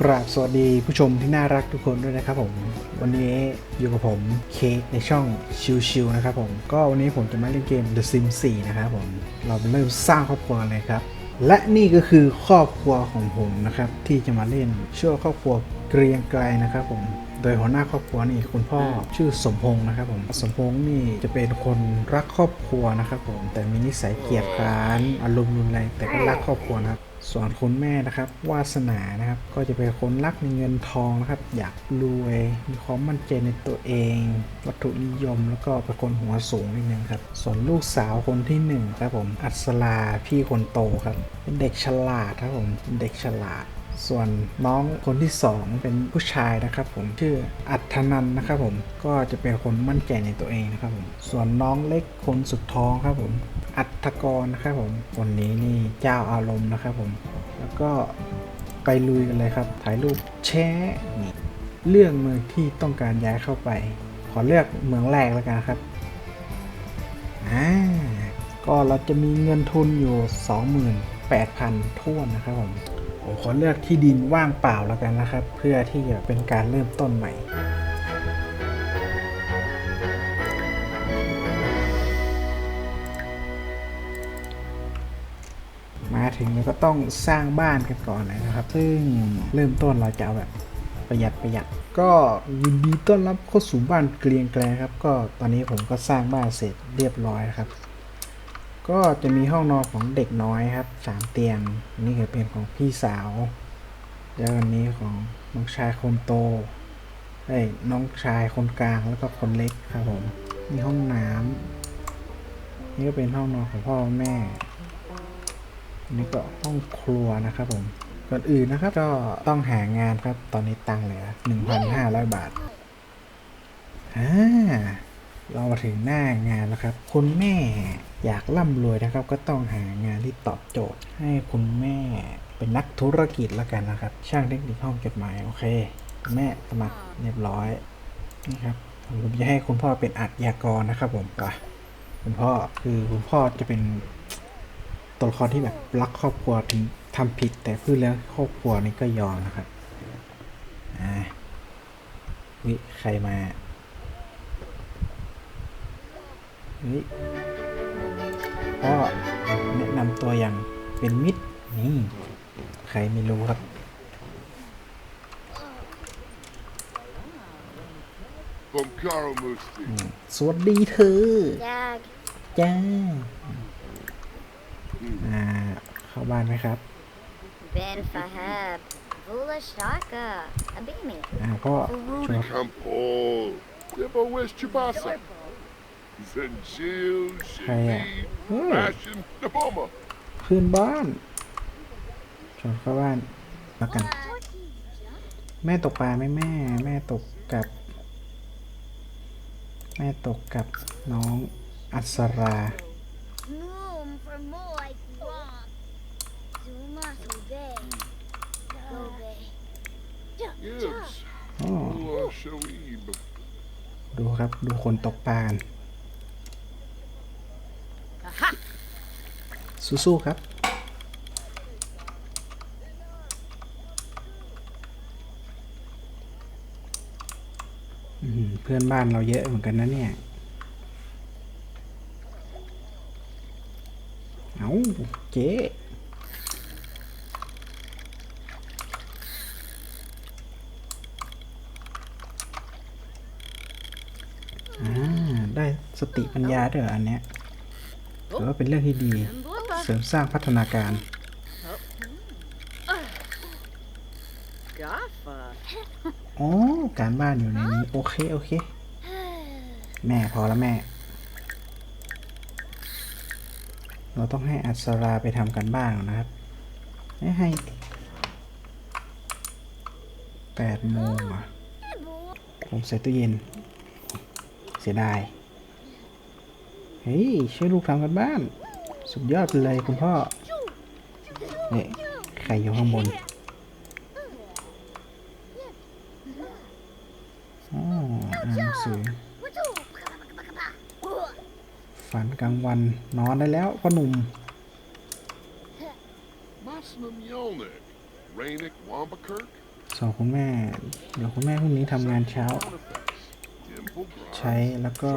กราบสวัสดีผู้ชมที่น่ารักทุกคนด้วยนะครับผม วันนี้อยู่กับผมเค้กในช่องชิวๆนะครับผมก็วันนี้ผมจะมาเล่นเกม The Sims 4 นะครับผม เราเริ่มสร้างครอบครัวเลยครับ และนี่ก็คือครอบครัวของผมนะครับ ที่จะมาเล่นชื่อครอบครัวเกรียงไกรนะครับผมโดยหัวหน้าครอบครัวนี่คุณพ่อชื่อสมพงษ์นะครับผมสมพงษ์นี่จะเป็นคนรักครอบครัวนะครับผมแต่มีนิสัยเกียจคร้านอารมณ์รุนแรงแต่ก็รักครอบครัวนะครับ ส่วนคุณแม่นะครับวาสนานะครับ ก็จะเป็นคนรักในเงินทองนะครับ อยากรวยมีความมั่นใจในตัวเอง วัตถุนิยมแล้วก็เป็นคนหัวสูงนิดนึงครับ ส่วนลูกสาวคนที่หนึ่งครับผมอัศราพี่คนโตครับเป็นเด็กฉลาดครับผมเป็นเด็กฉลาด ส่วนน้องคนที่สองเป็นผู้ชายนะครับผมชื่ออัธนันนะครับผมก็จะเป็นคนมั่นใจในตัวเองนะครับผมส่วนน้องเล็กคนสุดท้องครับผมอัธกรนะครับผมคนนี้นี่เจ้าอารมณ์นะครับผมแล้วก็ไปลุยกันเลยครับ ถ่ายรูปแชะนี่เรื่องเมืองที่ต้องการย้ายเข้าไป ขอเลือกเมืองแรกแล้วกันครับอ่าก็เราจะมีเงินทุนอยู่ 28,000ท่วนนะครับผม ผมขอเลือกที่ดินว่างเปล่าแล้วกันนะครับ เพื่อที่จะเป็นการเริ่มต้นใหม่มาถึงแล้วก็ต้องสร้างบ้านกันก่อนเลยนะครับ ซึ่งเริ่มต้นเราจะเอาแบบประหยัดประหยัด ก็ยินดีต้อนรับเข้าสู่บ้านเกรียงแกลครับ ก็ตอนนี้ผมก็สร้างบ้านเสร็จเรียบร้อยครับ ก็จะมีห้องนอนของเด็กน้อยครับสามเตียงอันนี่คือเป็นของพี่สาว แล้วอันนี้ของน้องชายคนโตเอ้น้องชายคนกลางแล้วก็คนเล็กครับผมมีห้องน้ำนี่ก็เป็นห้องนอนของพ่อแม่อันนี้ก็ห้องครัวนะครับผมก่อนอื่นนะครับก็ต้องหางานครับตอนนี้ตังเหลือ1,500 บาทอ่า เรามาถึงหน้างานแล้วครับคุณแม่อยากร่ำรวยนะครับ ก็ต้องหางานที่ตอบโจทย์ ให้คุณแม่เป็นนักธุรกิจแล้วกันนะครับ ช่างเทคนิคห้องจดหมายโอเคคุณแม่สมัครเรียบร้อยนี่ครับผมจะให้คุณพ่อเป็นอัจยากรนะครับ ผมอะคุณพ่อคือคุณพ่อจะเป็นตัวละครที่แบบรักครอบครัวถึงทำผิด แต่พูดแล้วครอบครัวนี่ก็ยอมนะครับอ่าวิใครมา นี่พ่อแนะนำตัวอย่างเป็นมิตรนี่ ใครไม่รู้ครับ From Karamusti. อืมสวัสดีเธอ Jag, จ้า อ่า เข้าบ้านไหมครับ Ben Fahab, Vula Shaka, Abimi. อ่าพ่อชวน Kampol. Debo West Chibasa. Zenjil, Kaya. Shimi, Hmm. Fashion, Naboma. เพื่อนบ้านชวนเข้าบ้านแล้วกัน แม่ตกปลาไหมแม่ แม่ตกกับ แม่ตกกับน้องอัศรา Moom for more like wrong. Zuma Sobe. Sobe. Yes. อ๋อ Ula Shoib. ดูครับ ดูคนตกปลากัน สู้ๆครับ เพื่อนบ้านเราเยอะเหมือนกันนะเนี่ย เอาเจ๊อ่าได้สติปัญญาด้วยเหรออันเนี้ย อว่าเป็นเรื่องที่ดี เสริมสร้างพัฒนาการ Gaffa. อ๋อ การบ้านอยู่ในนี้ โอเค โอเค แม่พอแล้วแม่ เราต้องให้อัศราไปทำกันบ้านนะครับ ให้แปดโมงอะผมใส่ตู้เย็น เสียดาย เฮ้ยช่วยลูกทำกันบ้าน สุดยอดเลยคุณพ่อเนี่ยใครอยู่ข้างบนอ๋อหนังสือฝันกลางวันนอนได้แล้วพ่อหนุ่ม สองคุณแม่ เดี๋ยวคุณแม่พรุ่งนี้ทำงานเช้า ใช้แล้วก็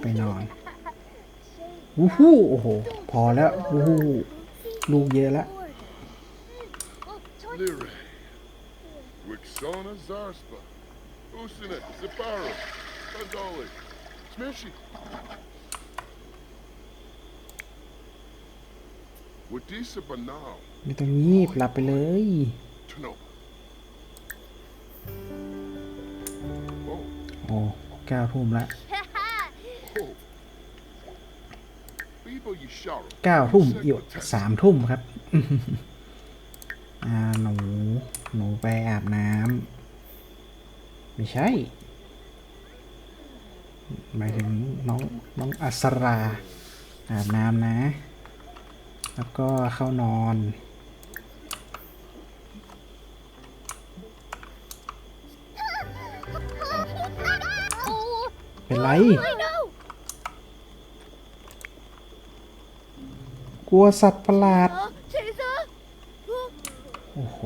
ไปนอนวู้ฮู้โอ้โห พอแล้ววู้ฮู้ลูกเยอะแล้ว Lyre. Wixona Zarspa. Usina, Zipara. Fadoli. Smishy. Wadisa Banal. ไม่ต้องงีบหลับไปเลย Tanoba. Oh, โอ้ เก้าทุ่มละ oh. Bibo Yishara. เก้าทุ่มอีกสามทุ่มครับอ่าหนู หนูไปอาบน้ำไม่ใช่หมายถึงน้องน้องอัสราอาบน้ำนะ แล้วก็เข้านอน เป็นไร กลัวสัตว์ประหลาด โอ้โห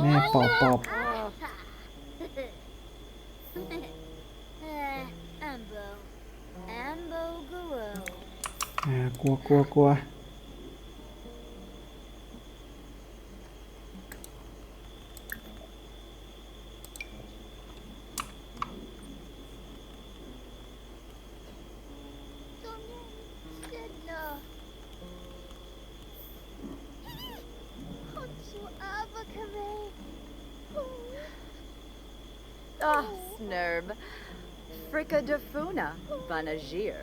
แม่ปอบปอบ Ambo. Ambo Guru. อ่ากลัวกลัวกลัว Ah, Snurb. Fricka de Funa, Banagir.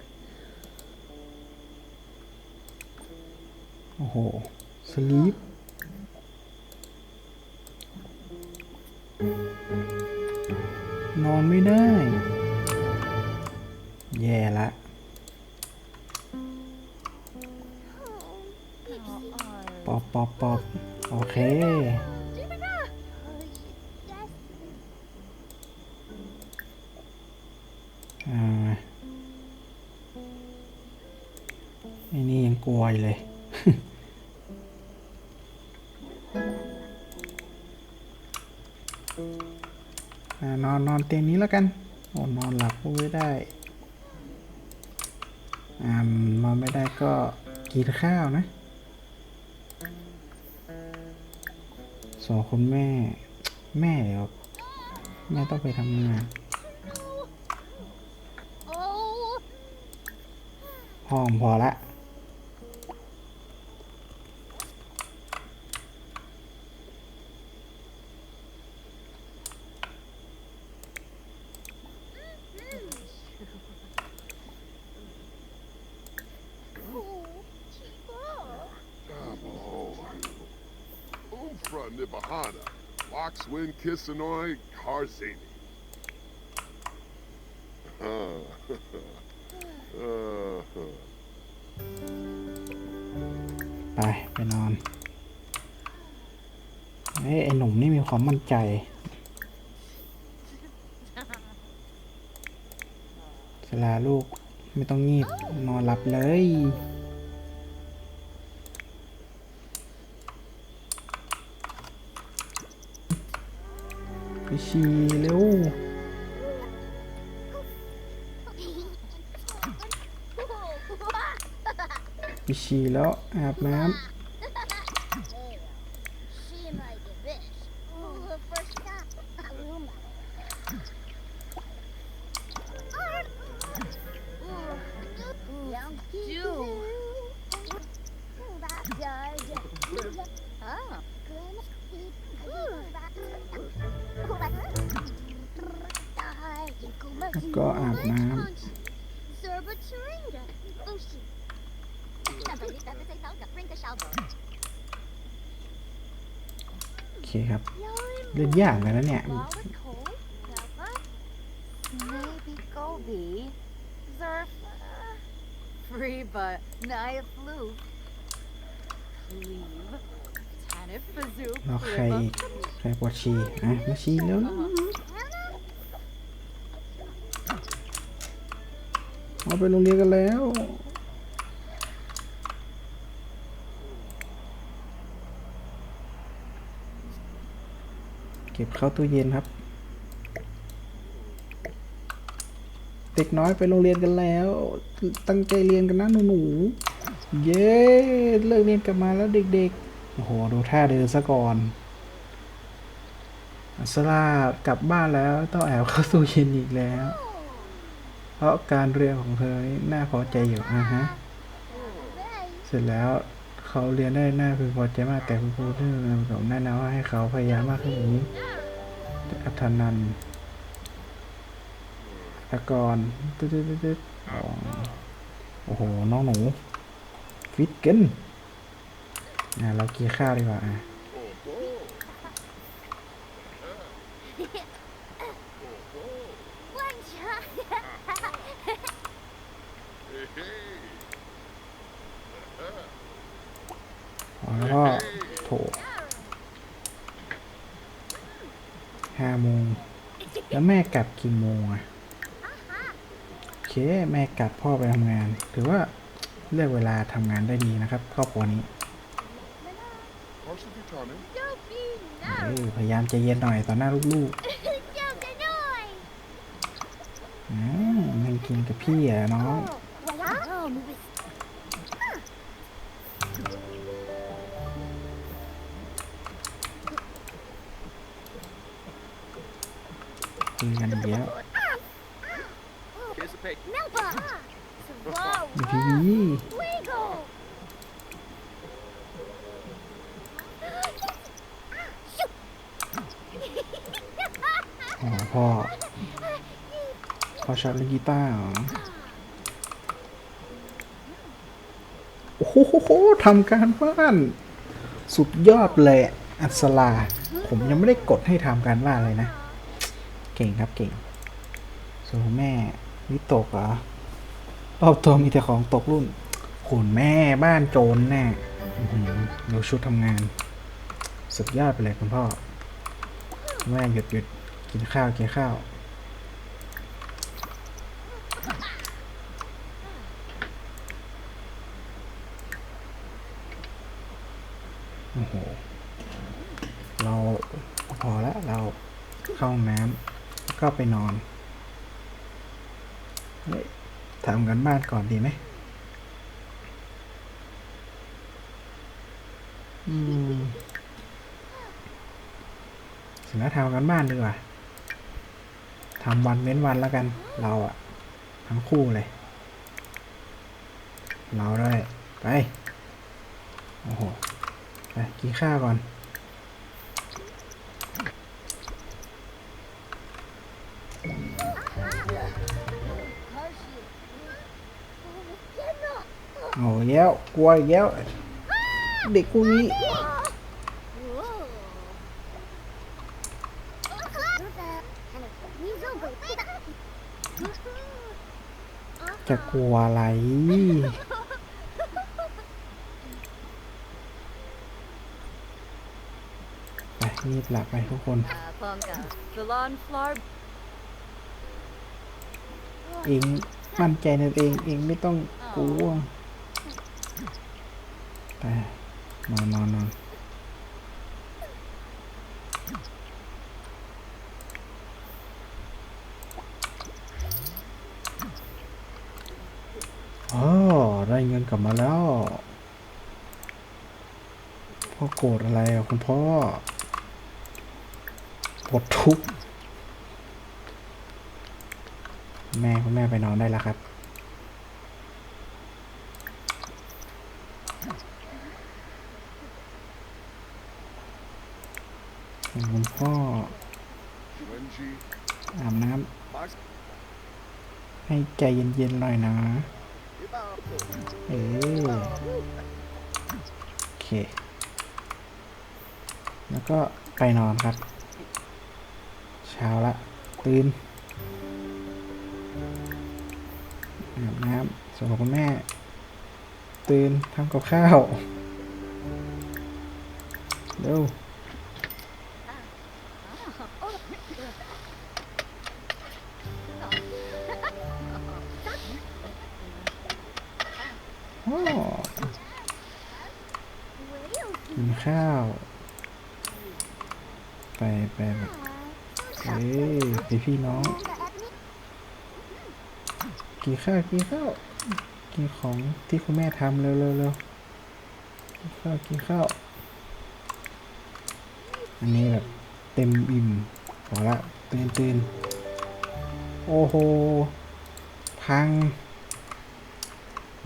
โอ้โหสลีปนอนไม่ได้ แย่ละ ปอบปอบปอบโอเค เลยอ่านอนนอนเตียงนี้แล้วกัน โอ้นอนหลับก็ไม่ได้อ่านอนไม่ได้ก็กินข้าวนะ สองคนแม่ แม่เดี๋ยวแม่ต้องไปทำงานห้องพอละ Waxwin Kisanoy Karzini. Uh, ไป ไปนอนเอ้ยไอหนุ่มนี่มีความมั่นใจสลาลูกไม่ต้องงีบนอนหลับเลย ฉี่เร็วไปฉี่แล้วอาบน้ำ โอเคครับ เล่นยากเลยนะเนี่ย maybe Gobi. Zerf. Freeba, Naya Floof. Cleave. Tanif Bazook. แล้วใครอีกใครปวดฉี่อะมาฉี่แล้วเอาไปโรงเรียนกันแล้ว เก็บเข้าตู้เย็นครับ เด็กน้อยไปโรงเรียนกันแล้ว ตั้งใจเรียนกันนะหนูๆ เย้เลิกเรียนกลับมาแล้วเด็กๆ โอ้โห ดูท่าเดินซะก่อนอัสลากลับบ้านแล้วต้องแอบเข้าตู้เย็นอีกแล้ว เพราะการเรียนของเธอน่าพอใจอยู่นะฮะ เสร็จแล้ว เขาเรียนได้น่าพึงพอใจมากแต่คุณครูที่นำผมแนะนำว่าให้เขาพยายามมากขึ้นอย่างนี้อัธนันตะกอนตึ๊ดตึ๊ดตึ๊ดโอ้โห น้องหนู ฟิตเกันอะเรากินข้าวดีกว่าอะ แล้วก็โถห้าโมง แล้วแม่กลับกี่โมงอะโอเค แม่กลับพ่อไปทำงาน ถือว่าเลือกเวลาทำงานได้ดีนะครับครอบครัวนี้พยายามใจเย็นหน่อยต่อหน้าลูกๆอ่านั่งกินกับพี่อะน้อง คุยกันอีกแล้ว Même pas. Wow. พี่ Wiggle. อ๋อพ่อ พ่อชอบเล่นกีตาร์เหรอ โอ้โหทำการบ้าน สุดยอดเลยอัศลา ผมยังไม่ได้กดให้ทำการบ้านเลยนะ เก่งครับเก่งส่วนแม่วิตกเหรอรอบตัวมีแต่ของตกรุ่นขุนแม่บ้านโจรแน่ดูชุดทำงาน สุดยอดไปเลยคุณพ่อแม่หยุดหยุดกินข้าวกินข้าว โอ้โห เราพอแล้วเราเข้าห้องน้ำก็ไป นอนทำกันบ้านก่อนดีไหมอืมถึงแล้วทำกันบ้านดีกว่าทำวันเว้นวันแล้วกัน เราอะทั้งคู่เลย เราด้วย ไป โอ้โห ไปกินข้าวก่อน กลัวอีกแล้ว เด็กพวกนี้ จะกลัวอะไร ไปรีบหลับไปทุกคน เองมั่นใจในตัวเองเองไม่ต้องกลัว นอนนอนนอนอ๋อได้เงินกลับมาแล้ว พ่อโกรธอะไรอะคุณพ่อปวดทุกข์แม่คุณแม่ไปนอนได้แล้วครับ คุณพ่ออาบน้ำให้ใจเย็นๆหน่อยนะ เออโอเค แล้วก็ไปนอนครับ เช้าละ ตื่นอาบน้ำส่วนของคุณแม่ ตื่นทำกับข้าว เร็ว ไปไปแบบเฮ้ยพี่พี่น้อง กินข้าวกินข้าวกินของที่คุณแม่ทำเร็วเร็วเร็วกินข้าวกินข้าว อันนี้แบบเต็มอิ่มพอละตื่นตื่นโอ้โห พัง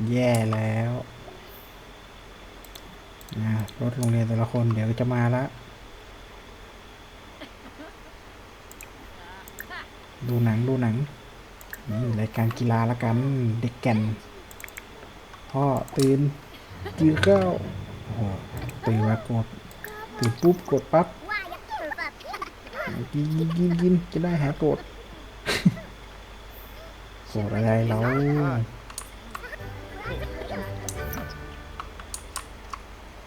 แย่แล้วนะรถโรงเรียนแต่ละคนเดี๋ยวจะมาละ ดูหนังดูหนังนี่รายการกีฬาละกัน เด็กแก่น พ่อตื่นกินข้าวโอ้โหตื่นมากดตื่นปุ๊บกดปั๊บกินกินกินกินจะได้หายโกรธโกรธอะไรเรา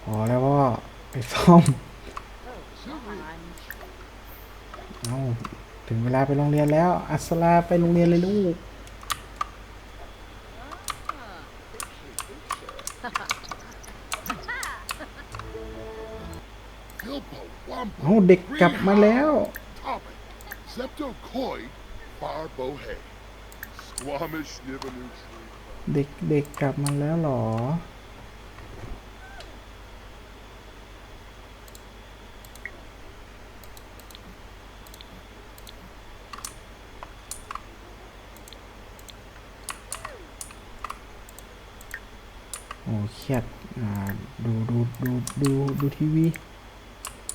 พอแล้วพ่อไปซ่อม เอา ถึงเวลาไปโรงเรียนแล้ว อัสลาไปโรงเรียนเลยลูก Gilpo Wampo. เอาเด็กกลับมาแล้ว เด็กเด็กกลับมาแล้วหรอ เครียดดูดูดูดูดูทีวี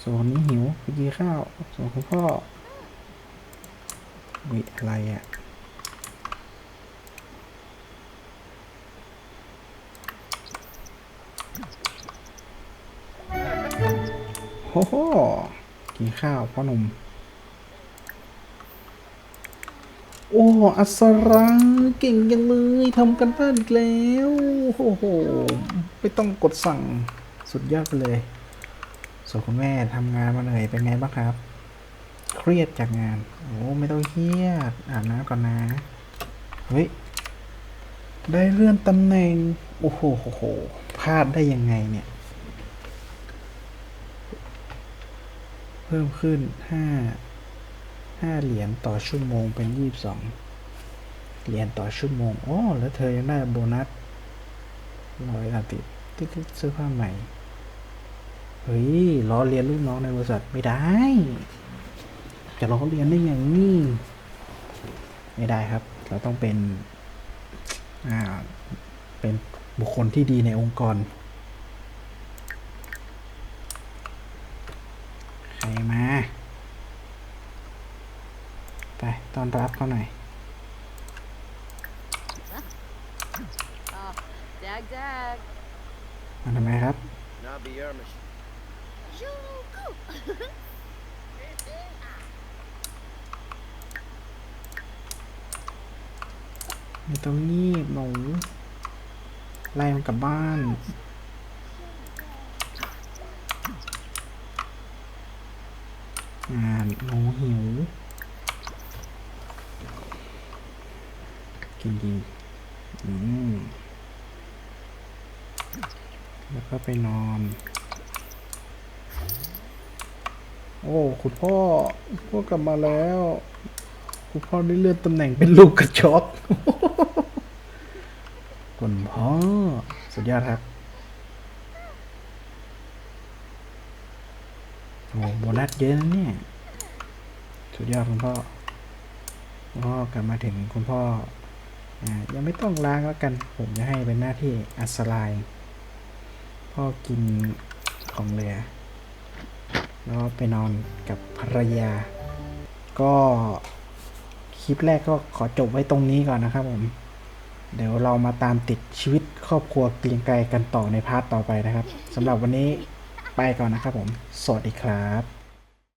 ส่วนคนนี้หิวไปกินข้าวส่วนคุณพ่อวิอะไรอะโอ้โหกินข้าวพ่อหนุ่ม โอ้อัศราเก่งยังเลยทำกันบ้านอีกแล้วโอ้โหไม่ต้องกดสั่งสุดยอดไปเลยส่วนคุณแม่ทำงานมาเหนื่อยเป็นไงบ้างครับ เครียดจากงาน โอ้ไม่ต้องเครียดอาบน้ำก่อนนะเฮ้ยได้เลื่อนตำแหน่ง โอ้โหโหโหพลาดได้ยังไงเนี่ย เพิ่มขึ้นห้า ห้าเหรียญต่อชั่วโมงเป็นยี่สิบสองเหรียญต่อชั่วโมงอ๋อแล้วเธอยังได้โบนัสร้อยอาทิตย์ติ๊กเสื้อผ้าใหม่ เฮ้ยล้อเรียนลูกน้องในบริษัทไม่ได้ จะล้อเรียนได้อย่างนี้ ไม่ได้ครับ เราต้องเป็น อ่า เป็นบุคคลที่ดีในองค์กร ใครมา ไปต้ อนรับเขาหน่อย dag dag. มาทำไมครับ Nabi Ermish. Jugu. ไม่ต้องงีบหนูไล่มันกลับบ้านอ่าหนูหิว กินกินอืมแล้วก็ไปนอน โอ้ คุณพ่อพ่อกลับมาแล้ว คุณพ่อได้เลื่อนตำแหน่งเป็นลูกกระจอกคุณพ่อ สุดยอดครับโอ้โบนัสเยอะนะเนี่ย สุดยอดคุณพ่อคุณพ่อกลับมาถึงคุณพ่อ ยังไม่ต้องล้างแล้วกัน ผมจะให้เป็นหน้าที่อัสไลน์พ่อกินของเหลือ แล้วไปนอนกับภรรยา ก็คลิปแรกก็ขอจบไว้ตรงนี้ก่อนนะครับผม เดี๋ยวเรามาตามติดชีวิตครอบครัวเกรียงไกรกันต่อในพาร์ทต่อไปนะครับสำหรับวันนี้ไปก่อนนะครับผม สวัสดีครับ